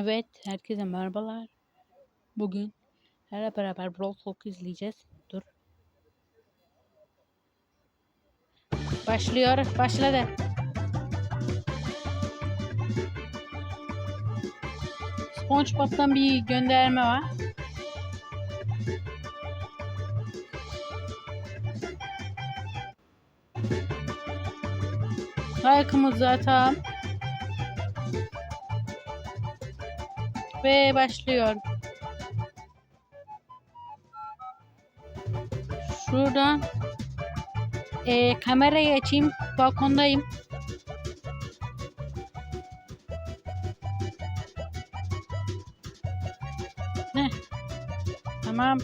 Evet, herkese merhabalar. Bugün hep beraber Brawl Talk izleyeceğiz. Dur. Başlıyor, başladı. SpongeBob'tan bir gönderme var. Like'ımızı atalım. Ve başlıyor. Şuradan eee kamerayı açayım. Balkondayım. Heh. Tamam.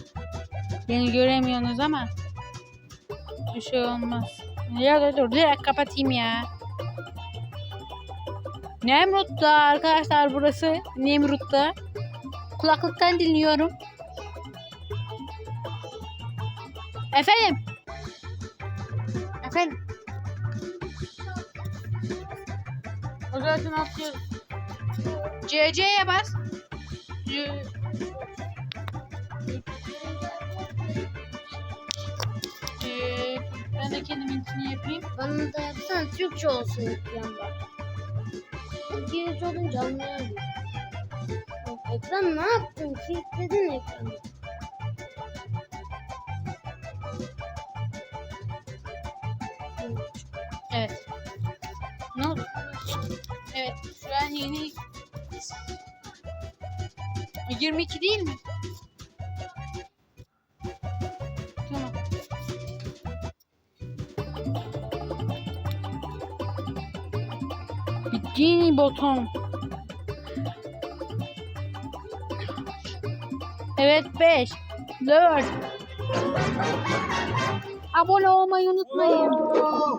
Beni göremiyorsunuz ama bir şey olmaz. Ya dur direkt kapatayım ya. Nemrut'ta arkadaşlar burası. Nemrut'ta. Kulaklıktan dinliyorum. Efendim. Efendim. O zaten atıyor. CC'ye bas. C- ben de kendiminkini yapayım. Bana da yapsana Türkçe olsun ekranda. İngilizce olunca anlayamıyorum. Ekran ne yaptın? Kilitledin ekranı. Evet. Ne oldu? Evet. Şu an yeni 22 değil mi? Bikini bottom. Evet 5 4 Abone olmayı unutmayın.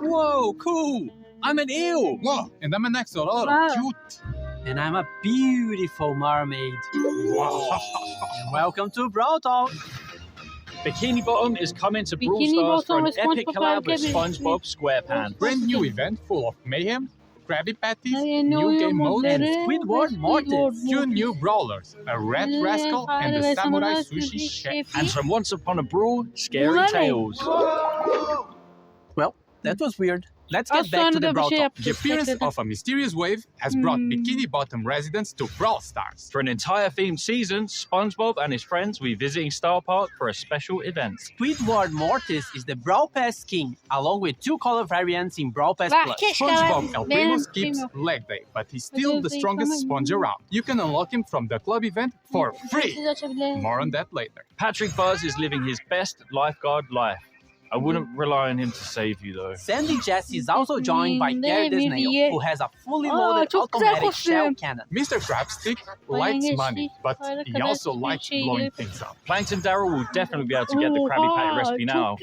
Whoa, cool! I'm an eel! Wow, and I'm an axolotl. Wow. Cute. And I'm a beautiful mermaid. Wow. And welcome to Brawl Talk! Bikini Bottom is coming to Brawl Bikini Stars for an epic collab with. SpongeBob SquarePants. Brand new event full of mayhem, Krabby Patties, Hayır, new game mode, modları and Squidward ve Mortis. Two new brawlers, a red rascal and fare the samurai samurai sushi sushi chef. And from Once Upon a Brawl, Scary Tales. Well, that was weird. Let's get back to the bir Brawl şey Talk. The appearance of a mysterious wave has brought Hmm. Bikini Bottom residents to Brawl Stars. For an entire themed season, SpongeBob and his friends will be visiting Star Park for a special event. Squidward Mortis is the Brawl Pass King, along with two color variants in Brawl Pass Bak Plus. keşke SpongeBob El benim Primo skips bilmiyorum. leg day, but he's still the strongest sponge around. You can unlock him from the club event for free. More on that later. Patrick Buzz is living his best lifeguard life. I wouldn't rely on him to save you though. Sandy Jess is also joined by Gary the bir Snail, diye- who has a fully loaded çok güzel automatic shell cannon. Mr. Crabstick likes money, but he also likes blowing things up. Plankton Daryl will definitely be able to get the Krabby Patty recipe now.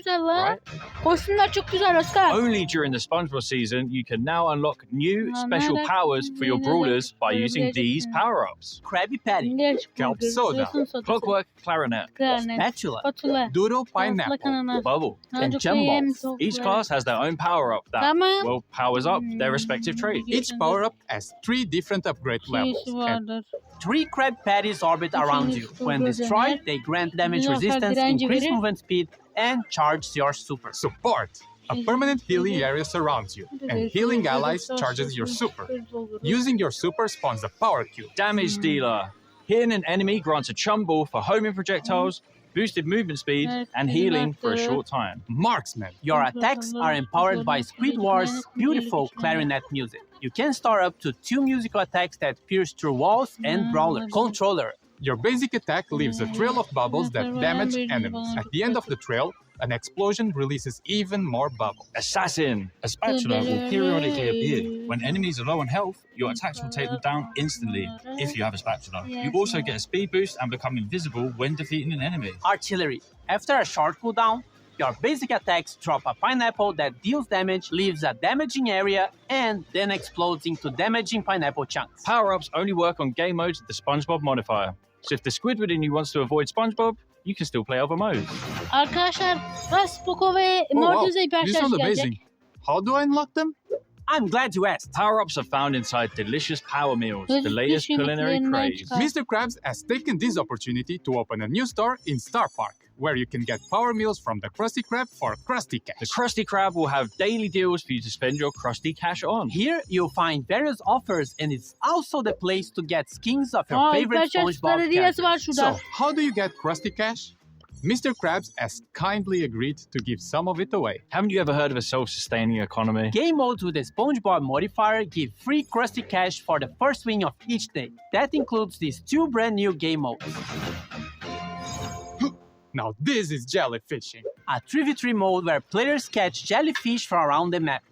Right? Kostümler çok güzel Oscar. Only during the SpongeBob season, you can now unlock new special powers for your brawlers by using these power-ups. Krabby Patty, Gerçi Kelp soda. Clockwork Clarinet, Klarnet, Spatula, Spatula, Doodle Pineapple. Bubble. And Çocuk Jumbo. Each class has their own power-up that, Tamam. well, powers up their respective trait. Each power up has three different upgrade levels. And. Three crab Patties orbit around you. When destroyed, they grant damage resistance, direnci increase movement speed, and charge your super. support. A permanent healing area surrounds you, and healing allies charges your super. Using your super spawns a power cube. Damage Hmm. dealer. Hitting an enemy grants a chum ball for homing projectiles, boosted movement speed, and healing for a short time. Marksman. Your attacks are empowered by Squidward's beautiful clarinet music. You can start up to two musical attacks that pierce through walls and brawlers. Controller. Your basic attack leaves a trail of bubbles that damage enemies. At the end of the trail, an explosion releases even more bubbles. Assassin. A spatula will periodically appear. When enemies are low on health, your attacks will take them down instantly if you have a spatula. You also get a speed boost and become invisible when defeating an enemy. Artillery. After a short cooldown, your basic attacks drop a pineapple that deals damage, leaves a damaging area, and then explodes into damaging pineapple chunks. Power ups only work on game modes with the SpongeBob modifier. So if the Squidward in you wants to avoid SpongeBob, you can still play other modes. Arkadaşlar Raspuko ve Oh, wow. Mortis'e hiper This şarj sounds gelecek. amazing. How do I unlock them? I'm glad you asked. Power ups are found inside delicious power meals, the latest culinary craze. Mr. Krabs has taken this opportunity to open a new store in Star Park, where you can get power meals from the Krusty Krab for Krusty Cash. The Krusty Krab will have daily deals for you to spend your Krusty cash on. Here you'll find various offers, and it's also the place to get skins of your Aa favorite SpongeBob star hediyesi var characters. So, how do you get Krusty Cash? Mr. Krabs has kindly agreed to give some of it away. Haven't you ever heard of a self sustaining economy? Game modes with the SpongeBob modifier give free Krusty Cash for the first win of each day. That includes these two brand new game modes. Now, this is jellyfishing. A 3v3 mode where players catch jellyfish from around the map.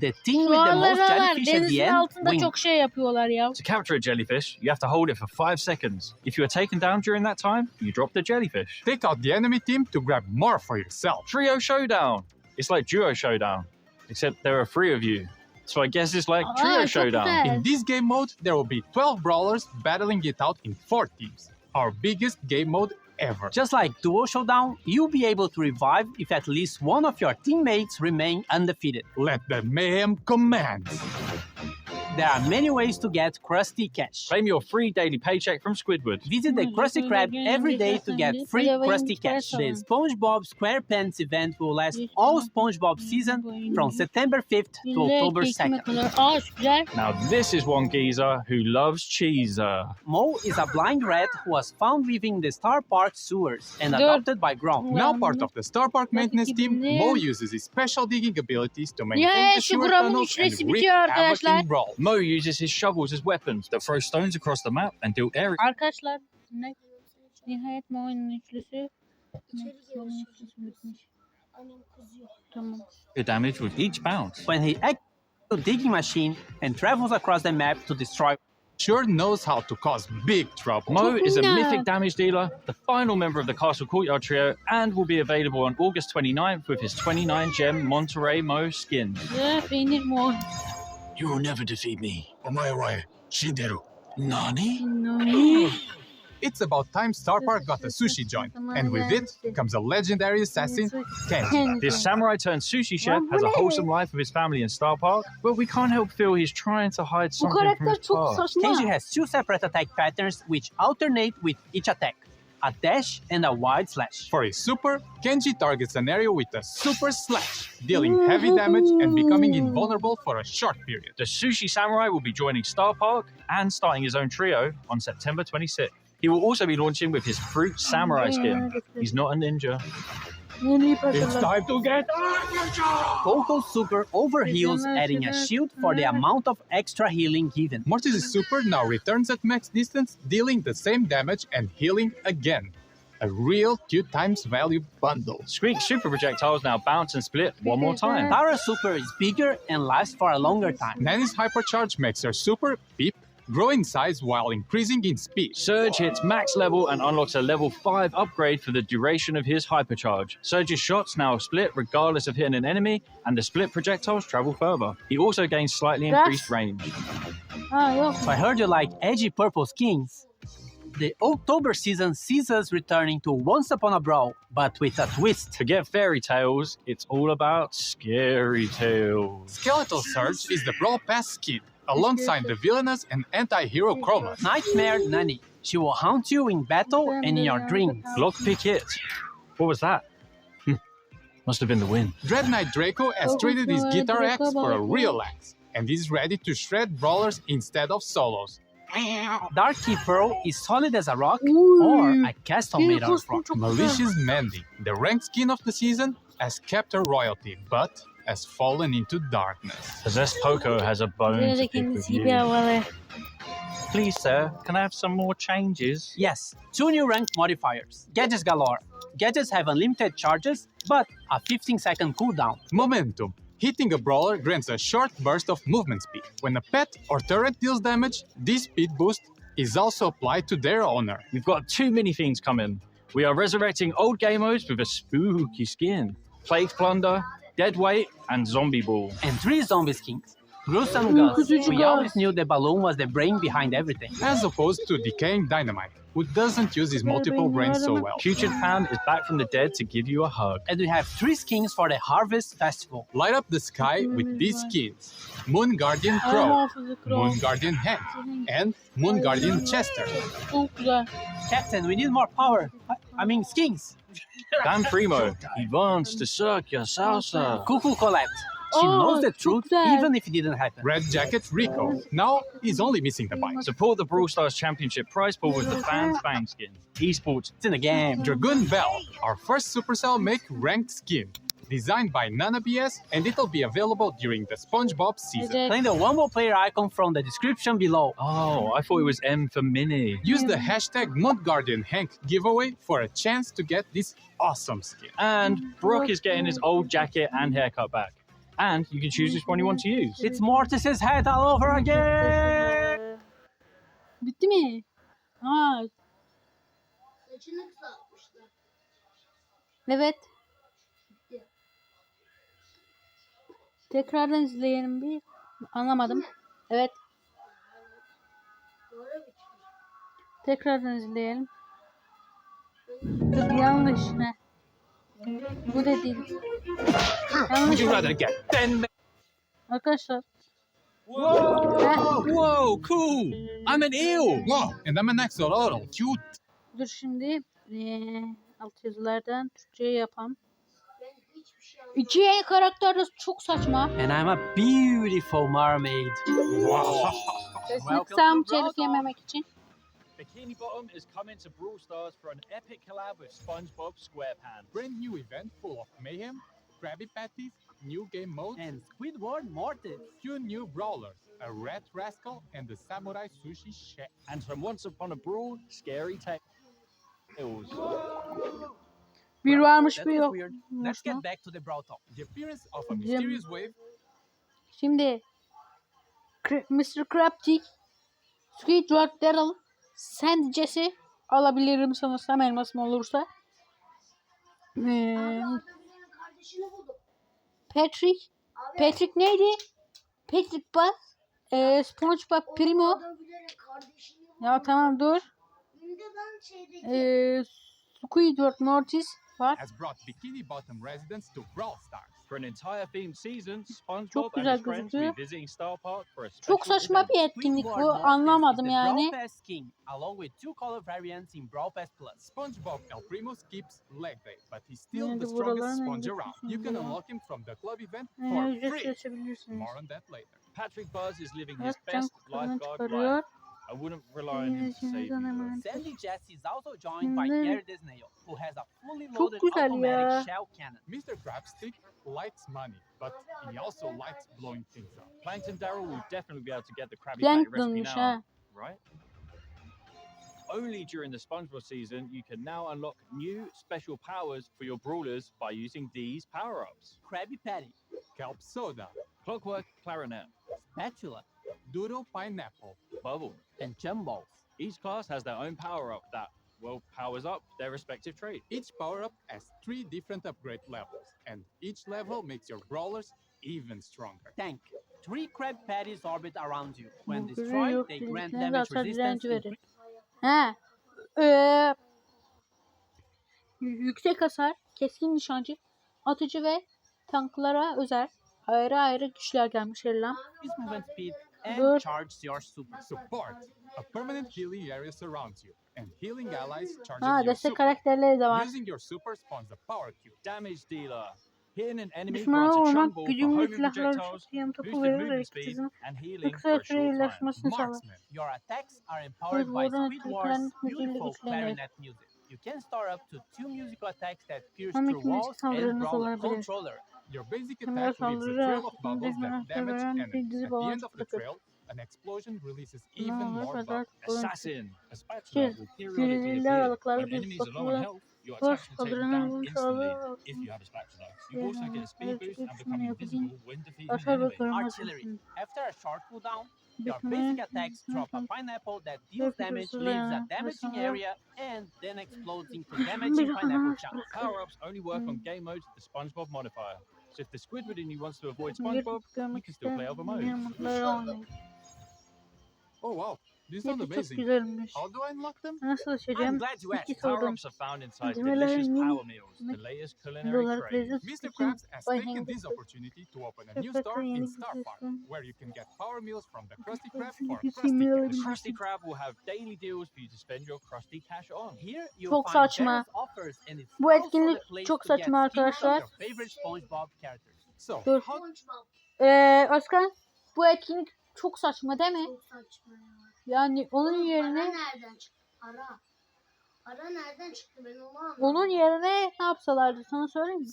The team with the most Suallara var. jellyfish at the end altında wins. çok şey yapıyorlar ya. To capture a jellyfish, you have to hold it for five seconds. If you are taken down during that time, you drop the jellyfish. Take out the enemy team to grab more for yourself. Trio Showdown. It's like Duo Showdown, except there are three of you. So I guess it's like Aa, Trio çok Showdown. güzel. In this game mode, there will be 12 brawlers battling it out in 4 teams. Our biggest game mode ever. Just like Duo Showdown, you'll be able to revive if at least one of your teammates remain undefeated. Let the mayhem commence. There are many ways to get Krusty Cash. Claim your free daily paycheck from Squidward. Visit the Krusty Krab every day to get free Krusty Cash. The SpongeBob SquarePants event will last all SpongeBob season from September 5th to October 2nd. Now, this is one geezer who loves cheeser. Mo is a blind rat who was found living in the Star Park sewers and adopted by Grom. Now part of the Star Park maintenance team. Mo uses his special digging abilities to maintain Nihayet the şu sewer Grom'un tunnels and üçlüsü wreak bitiyor havoc in brawl. Mo uses his shovels as weapons. that throw stones across the map and deal area Arkadaşlar ne? Nihayet mi oyunun üçlüsü? İçeri üçlüsü bitmiş. Tamam. damage with each bounce. When he acts the digging machine and travels across the map to destroy Sure knows how to cause big trouble. Mo is a No. mythic damage dealer, the final member of the Castle Courtyard trio, and will be available on August 29th with his 29 gem Monterey Mo skin. Ya peynir mi o? You will never defeat me. Omae wa shinderu. Nani? Nani? It's about time Star Park got a sushi joint, and with it comes a legendary assassin, Kenji. This samurai turned sushi chef has a wholesome life with his family in Star Park, but we can't help feel he's trying to hide something from karakter his çok past. saçma. Kenji has two separate attack patterns which alternate with each attack a dash and a wide slash. For his super, Kenji targets an area with a super slash, dealing heavy damage and becoming invulnerable for a short period. The Sushi Samurai will be joining Star Park and starting his own trio on September 26th. He will also be launching with his Fruit Samurai skin. He's not a ninja. Yeni It's time to get Coco's super overheals, adding a shield for the amount of extra healing given. Mortis' super now returns at max distance, dealing the same damage and healing again. A real two times value bundle. Squeak's super projectiles now bounce and split one more time. Tara's super is bigger and lasts for a longer time. Nanny's hypercharge makes her super, Beep, grow in size while increasing in speed. Surge hits max level and unlocks a level 5 upgrade for the duration of his hypercharge. Surge's shots now split regardless of hitting an enemy, and the split projectiles travel further. He also gains slightly increased range. Ha yok. So I heard you like edgy purple skins. The October season sees us returning to Once Upon a Brawl, but with a twist. Forget fairy tales, it's all about scary tales. Skeletal Surge is the Brawl Pass skin, alongside the villainous and anti-hero Chroma. Nightmare Nanny. She will haunt you in battle and in your dreams. Lockpick hit. What was that? Hmm. Must have been the wind. Dread Knight Draco has Oh, traded his guitar axe for a real axe, and is ready to shred brawlers instead of solos. Darky Key Pearl is solid as a rock or a castle Benim made out of rock. Malicious Mandy, the ranked skin of the season, has kept her royalty, but has fallen into darkness. Possessed Poco has a bone to de pick with you. Please, sir, can I have some more changes? Yes, two new rank modifiers. Gadgets galore. Gadgets have unlimited charges, but a 15 second cooldown. Momentum. Hitting a brawler grants a short burst of movement speed. When a pet or turret deals damage, this speed boost is also applied to their owner. We've got two many things coming. We are resurrecting old game modes with a spooky skin. Plague Plunder, Dead Weight, and Zombie Ball. And three zombie skins. Gruesome Gus. Uykutucu We always knew the balloon was the brain behind everything. As opposed to decaying dynamite, who doesn't use his multiple brains so well. Putrid Pan is back from the dead to give you a hug. And we have three skins for the Harvest Festival. Light up the sky with these skins Moon Guardian Crow. Moon Guardian Hank, and Moon Guardian Chester. Captain, we need more power. I- I mean skins. Dan Primo, he wants to suck your salsa. Cuckoo Colette. She Oh, knows the truth güzel. even if it didn't happen. Red Jacket Rico. Now he's only missing the bike. Support the Brawl Stars Championship prize pool with the Fans Bang skin. Esports It's in the game. Dragoon Bell, our first Supercell make ranked skin. Designed by Nana BS, and it'll be available during the SpongeBob season. Evet. Claim the one more player icon from the description below. Oh, I thought it was M for Mini. Use the hashtag Moon giveaway for a chance to get this awesome skin. And mm-hmm. Brock is getting his old jacket and haircut back. And you can choose which one you want to use. It's Mortis's head all over again. Bitti mi? Ha, ah. Saçını kısaltmışlar. evet. Tekrardan izleyelim bir. Anlamadım. Evet. Tekrardan izleyelim. Dur yanlış. Heh. Bu da değil. Yanlış. Would you rather get 10 Arkadaşlar. Whoa, whoa, cool. I'm an eel. Wow, and I'm an axolotl. Cute. Dur şimdi. Ee, alt yazılardan Türkçe'ye yapam. Ben hiçbir şey anlamadım. İki karakter de çok saçma. And I'm a beautiful mermaid. Wow. Kesinlikle tam telif yememek için. Bikini Bottom is coming to Brawl Stars for an epic collab with SpongeBob SquarePants. Brand new event full of mayhem, Krabby Patties, new game modes, And Squidward Mortis. two new brawlers, a Red rascal, and the samurai sushi chef. And from Once Upon a Brawl, Scary Tales. Bir varmış That bir was yok. weird. Let's Yokmuş get mu? back to the Brawl Talk. The appearance of a Jim. mysterious wave Şimdi Kr- Mr. Crabtree, Squidward Daryl, Sandy Jesse alabilirim sanırsam elmasım olursa. Ee, Senin kardeşini buldum. Patrick, Abi, Patrick neydi? Patrick Buzz, ee, SpongeBob Primo. orada gülerek kardeşini buldum. Ya tamam dur. Şimdi ben şeydeki Ee, Squidward Mortis var. Çok güzel gözüküyor. Çok saçma bir etkinlik bu. Anlamadım yani. Yine de buraların en ee, ücretsiz açabilirsiniz. Evet, Junk Clan'ı çıkarıyor. Life. I wouldn't rely on him to save you. Yine though. hemen. Sandy Jesse is also joined by Şimdi- Gary the Snail, who has a fully loaded automatic shell cannon. Mr. Crabstick likes money, but he also likes blowing things up. Plankton Daryl will definitely be able to get the Krabby Patty recipe now, right? Only during the SpongeBob season, you can now unlock new special powers for your brawlers by using these power-ups. Krabby Patty, Kelp Soda, Clockwork Clarinet, Spatula, Doodle Pineapple, Bubble. and Jumballs. Each class has their own power-up that, well, powers up their respective trait. Each power up has three different upgrade levels, and each level makes your brawlers even stronger. Tank. Three Krabby Patties orbit around you. When destroyed, they grant damage resistance. verir. He. Ee, yüksek hasar, keskin nişancı, atıcı ve tanklara özel ayrı ayrı güçler gelmiş movement speed and Dur. charge your super. Support. A permanent healing area surrounds you, and healing allies charges Ha your destek super. karakterleri de var. Using your super spawns a power cube. Damage dealer. Hitting an enemy Düşmana grants a chunk vurmak, for gücümlü silahları projectiles, topu boosted verir ve movement speed, ikisinin and healing kısa for a short süreli time. iyileşmesini sağlar. Marksman. Your attacks are empowered by Squidward's etkilenen müziğiyle beautiful güçlenir. clarinet music. You can store up to two musical attacks that pierce through walls and saldırınız brawler olabilir. controller. Your basic Kimler attack leaves a saldırı trail of bubbles that hemen damage sevilen enemies. At the end of the bırakır. trail, an explosion releases even more kadar bubbles. Assassin. A spatula Yes, will periodically Filizli appear. aralıklarla When bir enemies are low on health, your Boş attacks will take them down instantly if you have a spatula. You Yeah, also get a speed boost and become invisible when defeating an enemy. Artillery. After a short cooldown, your basic attacks drop a pineapple that deals damage, leaves a damaging area, and then explodes into damaging Bir pineapple chunks. Power-ups only work on game modes with the SpongeBob modifier. So if the Squidward in you wants to avoid SpongeBob, you görmek can still play other modes. isteyen mutluları oynayın. Oh wow, these Hepsi çok amazing. güzelmiş. How do I unlock them? Nasıl I'm açacağım? glad you asked. İki sordum. Power-ups are found inside Malzemelerin delicious min- power meals, the min- latest culinary Dolar craze. lezzet Mr. için Krabs has Bay taken this Henry. opportunity to open a new Şefkat'ten store in yeni Star Park, kızıyorsun. where you can get power meals from the Krusty Krab Hepsini for bir Krusty simüle Cash. alabilirsin. Krusty Krab will have daily deals for you to spend your Krusty Cash on. Here you Çok find saçma. generous offers and it's Bu also etkinlik the place çok to get saçma skins of arkadaşlar. your favorite SpongeBob characters. So, Dur. SpongeBob Ee, Özkan bu etkinlik çok saçma değil mi? çok saçma ya. Yani onun Oğlum, Para yerine nereden çıktı? Para. Para nereden çıktı ben onu anlamadım. onun yerine ne yapsalardı sana söyleyeyim mi?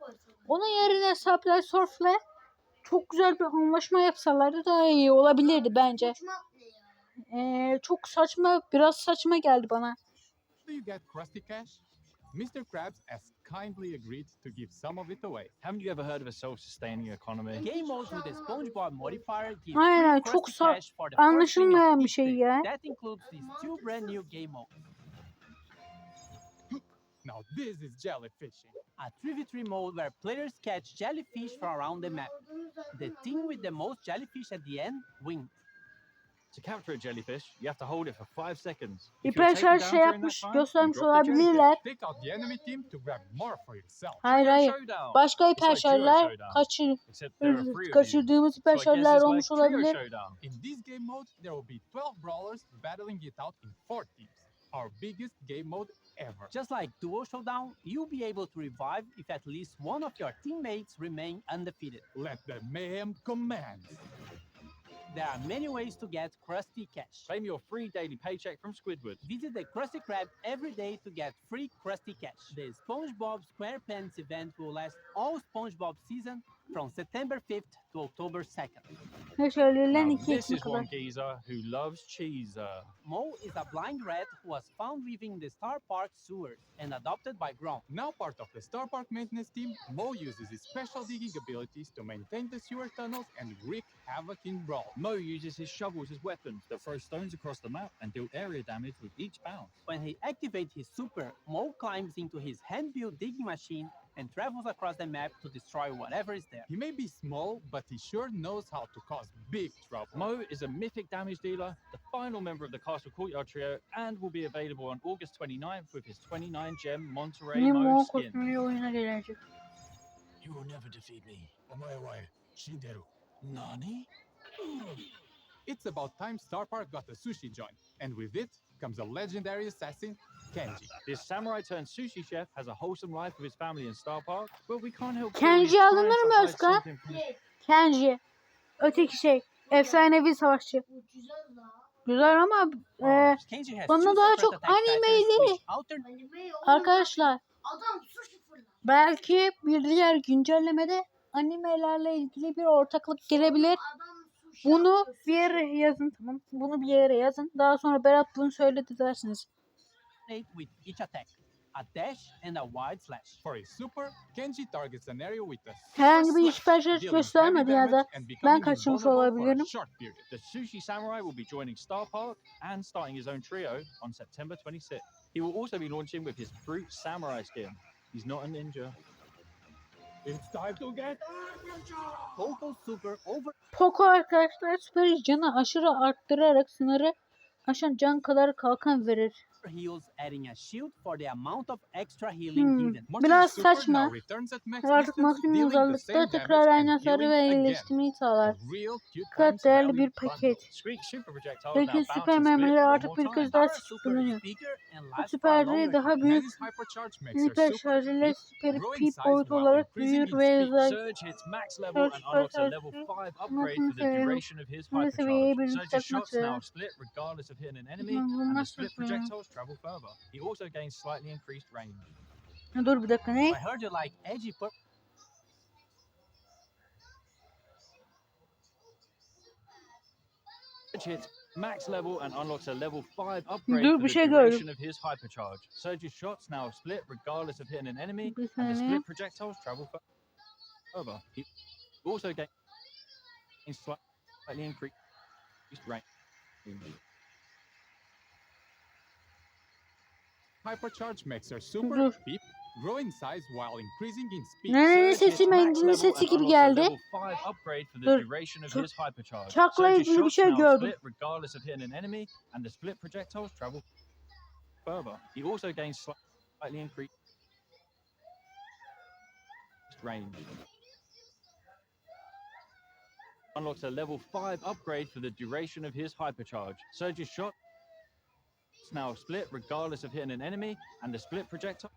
Koysalar. Onun yerine Supply Source'la çok güzel bir anlaşma yapsalardı daha iyi olabilirdi bence. Uçmak ne ya? Ee, çok saçma, biraz saçma geldi bana. do you get Krusty Cash? Mr. Krabs has kindly agreed to give some of it away. Haven't you ever heard of a self-sustaining economy? Game modes with the SpongeBob modifier give Aynen, free çok Krusty sa- Cash for the first win of anlaşılmayan bir şey ya. That includes these two brand new game modes. Now this is jellyfishing. A 3v3 mode where players catch jellyfish from around the map. The team with the most jellyfish at the end wins. To capture a jellyfish, you have to hold it for five seconds. If you're İpek taken her down şey yapmış, that time, you göstermiş drop the jellyfish. olabilirler. Take out the enemy team to grab more for yourself. Hayır hayır. Başka It's like Duo hiperşerler Showdown, kaçır, except there are three of you. kaçırdığımız So I guess hiperşerler it's olmuş olabilir. In this game mode, there will be 12 brawlers battling it out in 4 teams. Our biggest game mode ever. Just like Duo Showdown, you'll be able to revive if at least one of your teammates remain undefeated. Let the mayhem commence. There are many ways to get Krusty Cash. Claim your free daily paycheck from Squidward. Visit the Krusty Krab every day to get free Krusty Cash. The SpongeBob SquarePants event will last all SpongeBob season from September 5th to October 2nd. Neşelilen Now, iki this is one geezer who loves cheeser. Mo is a blind rat who was found living in the Star Park sewers and adopted by Gronk. Now part of the Star Park maintenance team, Mo uses his special digging abilities to maintain the sewer tunnels and wreak havoc in Brawl. Mo uses his shovels as weapons. That throw stones across the map and deal area damage with each bounce. When he activates his super, Mo climbs into his hand-built digging machine and travels across the map to destroy whatever is there. He may be small, but he sure knows how to cause big trouble. Mo is a mythic damage dealer, the final member of the Castle Courtyard trio, and will be available on August 29th with his 29 gem Monterey Mo skin. kostümüyle oyuna gelecek. You will never defeat me. Omae wa shinderu. Nani? It's about time Star Park got a sushi joint, and with it comes a legendary assassin, Kenji. This samurai turned sushi chef has a wholesome life with his family in Star Park, but we can't help Kenji alınır mı Özkan? Kenji. Öteki şey. Efsanevi savaşçı. Güzel ama e, bana daha çok attack patterns animeli. which alter Anime oğlum. arkadaşlar Adam sushi fırlar. belki bir diğer güncellemede animelerle ilgili bir ortaklık gelebilir. Bunu bir yere yazın tamam. Bunu bir yere yazın. Daha sonra Berat bunu söyledi dersiniz. With each attack. A dash and a wide slash. For his super, Kenji targets an area with a Herhangi bir slash, dealing göstermedi ya da becoming kaçırmış a olabilirim. The sushi samurai will be joining Star Park and starting his own trio on September 26th. He will also be launching with his fruit samurai skin. He's not a ninja. It's time to get Poco Super over Poco arkadaşlar süper canı aşırı arttırarak sınırı aşan can kadar kalkan verir heals adding a shield for the amount of extra healing hmm. given. Biraz saçma. Artık maksimum uzalıkta tekrar aynı sarı ve iyileştirmeyi sağlar. Dikkat değerli bir paket. Peki süper mermileri artık bir kez daha sıçıp bulunuyor. Bu süperleri daha büyük hiper şarj ile süperi pip boyutu olarak büyür ve özel şarj şarjı seviyeye bir yükseltmek üzere. Bunlar sürekli. Of hitting an enemy, Hı, bunu and the nasıl split yapıyorum? projectiles travel further. He also gains slightly increased range. Dur bir dakika ne? I heard you like edgy pur- hits max level and unlocks a level 5 upgrade Dur, for the şey gördüm. duration of his hypercharge. Surge's shots now split regardless of hitting an enemy, Bir and the split projectiles travel further. He also gains slightly increased range. Hypercharge makes her super Dur. peep grow in size while increasing in speed. Nerenin sesi mendilin sesi gibi geldi. level 5 upgrade for the Dur. duration of Çok- his hypercharge. Çakla ilgili bir şey gördüm. regardless of hitting an enemy, and the split projectiles travel further. He also gains slightly increased range. Unlocks a level 5 upgrade for the duration of his hypercharge. Surge's shot now split regardless of hitting an enemy, and the split projectile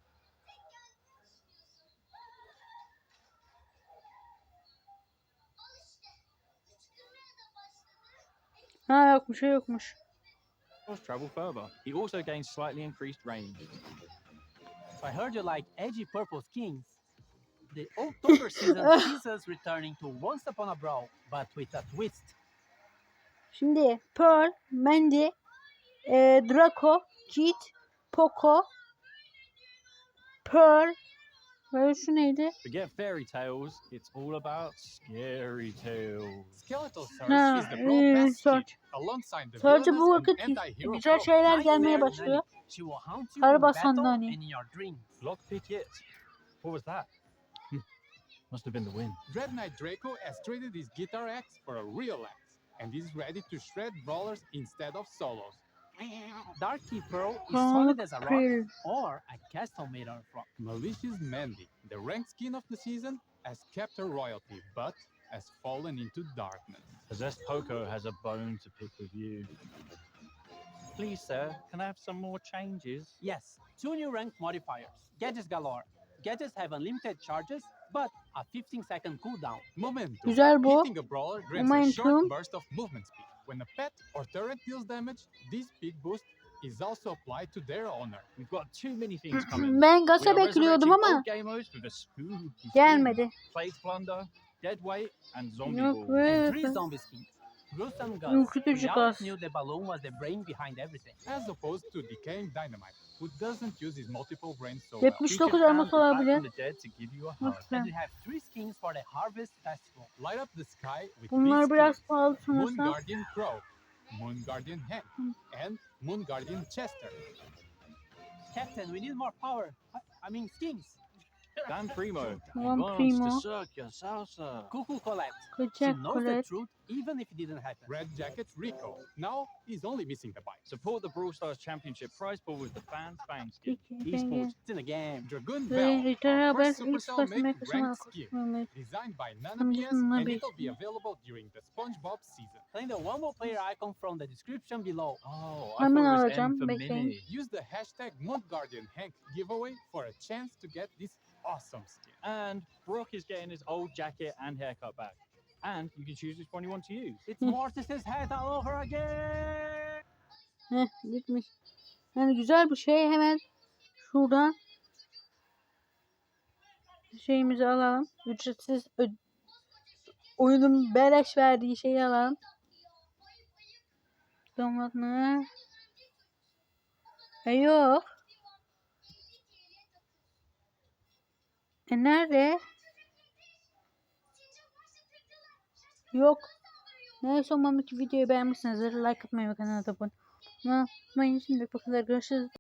Ha yokmuş şey yokmuş. travel further. He also gains slightly increased range. I heard you like edgy purple skins. The October season sees us returning to Once Upon a Brawl, but with a twist. Şimdi Pearl, Mandy, e, Draco, Kit, Poco, Pearl ve şu neydi? Forget fairy tales, it's all about scary tales. Skeletal Surge is the best Surge. skin, alongside the Sadece bu villainous and vakit anti-hero güzel Crow. şeyler Nightmare gelmeye başlıyor. Nanny. She will haunt you in Karabasan battle Nani. and in your dreams. Lockpick it. What was that? Hmm, Must have been the wind. Red Knight Draco has traded his guitar axe for a real axe, and is ready to shred brawlers instead of solos. Dark Key Pearl is solid as a rock or a castle made out of rock. Malicious Mandy, the ranked skin of the season, has kept her royalty, but has fallen into darkness. Possessed Poco has a bone to pick with you. Please, sir, can I have some more changes? Yes, two new rank modifiers. Gadgets galore. Gadgets have unlimited charges, but a 15 second cooldown. Momentum. Güzel bu. Hitting a brawler grants a short burst of movement speed. When a pet or turret deals damage, this big boost is also applied to their owner. We've got too many things coming. Ben We Gasa are bekliyordum resurrecting ama old game modes with a spooky skin, gelmedi. Plate plunder, dead weight, and zombie Yok ball. And be. three zombie skins. Gruesome Gus. Ürkütücü We Gus. always knew the balloon was the brain behind everything. As opposed to Decaying Dynamite, who doesn't use his multiple brains so well. 79 Featured elmas fans back olabilir. from the dead to give you a hug. Lütfen. And we have three skins for the Harvest Festival. Light up the sky with Bunlar these biraz skins. pahalı Moon sanırsam. Guardian Crow, Moon Guardian Hank, and Moon Guardian Chester. Captain, we need more power. I, I mean skins. Dan Primo. Juan Advanced Primo. Berserker Salsa. Cuckoo Colette. She Kaçak knows the truth even if it didn't happen. Red Jacket Rico. Now he's only missing the bike. Support the Brawl Stars Championship prize pool with the fan fang skin. Peki, Esports. It's in the game. Dragoon Ve Bell, Return our first Supercell sırasında ranked skin. Designed by Nana Tam Mias, Nana and it'll be available during the SpongeBob season. Claim the one more player icon from the description below. Oh, I Hemen thought it was alacağım, M for. Mini. Use the hashtag Moon giveaway for a chance to get this awesome skin. And Brock is getting his old jacket and haircut back. And you can choose which one you want to use. It's Mortis's head all over again. Heh gitmiş. Yani güzel bir şey hemen şuradan şeyimizi alalım. Ücretsiz ö- oyunun beleş verdiği şeyi alalım. Domat mı? E yok. E nerede? Yok. Neyse umarım ki videoyu beğenmişsinizdir. Like atmayı ve kanala abone olmayı unutmayın. Şimdi bu kadar görüşürüz.